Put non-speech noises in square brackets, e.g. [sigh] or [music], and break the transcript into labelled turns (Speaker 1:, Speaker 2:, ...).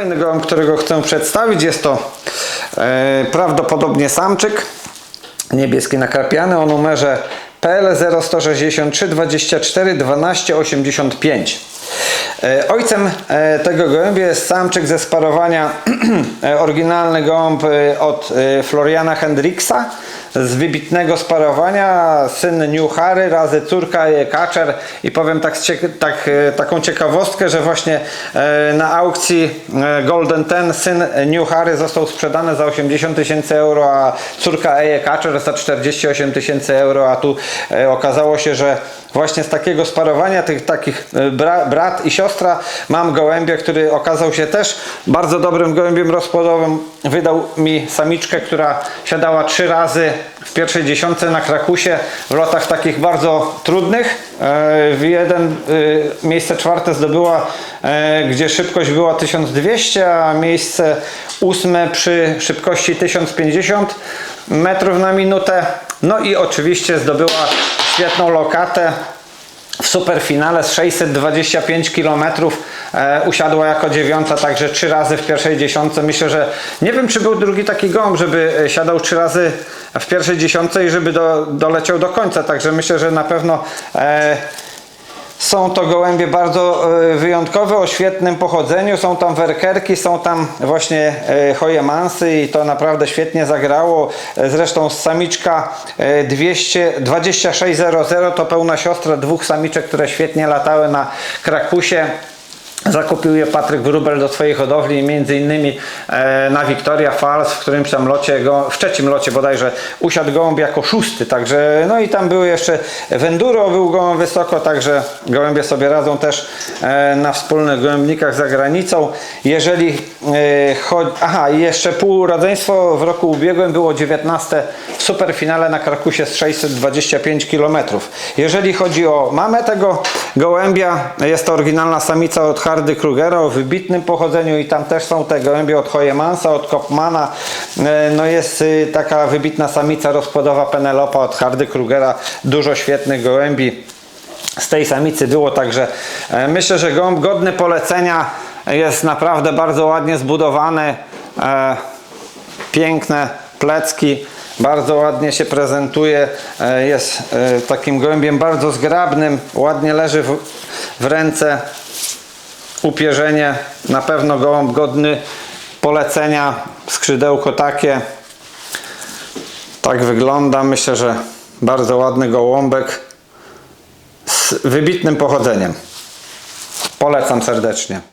Speaker 1: Kolejny którego chcę przedstawić jest to e, prawdopodobnie samczyk niebieski nakrapiany o numerze PL 0163 24 12 85. E, Ojcem e, tego gołębia jest samczyk ze sparowania [clears throat] e, oryginalny gołąb od Floriana Hendricksa z wybitnego sparowania. Syn New Harry razy córka Kaczer i powiem tak, tak, taką ciekawostkę, że właśnie na aukcji Golden Ten syn New Harry został sprzedany za 80 tysięcy euro, a córka Eje Kaczer za 48 tysięcy euro, a tu okazało się, że właśnie z takiego sparowania tych takich e, bra, brat i siostra mam gołębia, który okazał się też bardzo dobrym gołębiem rozpłodowym. Wydał mi samiczkę, która siadała trzy razy w pierwszej dziesiątce na Krakusie w lotach takich bardzo trudnych. E, W jeden e, miejsce czwarte zdobyła, gdzie szybkość była 1200, a miejsce ósme przy szybkości 1050 metrów na minutę. No i oczywiście zdobyła świetną lokatę w superfinale z 625 km e, usiadła jako dziewiąta, także trzy razy w pierwszej dziesiątce. Myślę, że nie wiem, czy był drugi taki gołąb, żeby e, siadał trzy razy w pierwszej dziesiątce i żeby do, doleciał do końca. Także myślę, że na pewno e, są to gołębie bardzo e, wyjątkowe, o świetnym pochodzeniu. Są tam werkerki, są tam właśnie e, hojemansy i to naprawdę świetnie zagrało. E, Zresztą samiczka e, 200, 2600 to pełna siostra dwóch samiczek, które świetnie latały na Krakusie. Zakupił Patryk Wróbel do swojej hodowli między innymi e, na Victoria Falls, w którymś tam locie, go, w trzecim locie bodajże usiadł gołąb jako szósty, także no i tam były jeszcze Venduro był gołąb wysoko, także gołębie sobie radzą też e, na wspólnych gołębnikach za granicą. Jeżeli e, chodzi, aha i jeszcze półrodzeństwo w roku ubiegłym było 19 w superfinale na Krakusie z 625 km. Jeżeli chodzi o mamę tego gołębia, jest to oryginalna samica od Hardy Krugera o wybitnym pochodzeniu i tam też są te gołębie od Hoyemansa, od Kopmana. E, No jest y, taka wybitna samica rozpłodowa Penelopa od Hardy Krugera. Dużo świetnych gołębi z tej samicy było, także e, myślę, że gołąb godny polecenia jest naprawdę bardzo ładnie zbudowany. E, piękne plecki, bardzo ładnie się prezentuje, e, jest e, takim gołębiem bardzo zgrabnym, ładnie leży w, w ręce, upierzenie, na pewno gołąb godny polecenia, skrzydełko takie, tak wygląda, myślę, że bardzo ładny gołąbek z wybitnym pochodzeniem. Polecam serdecznie.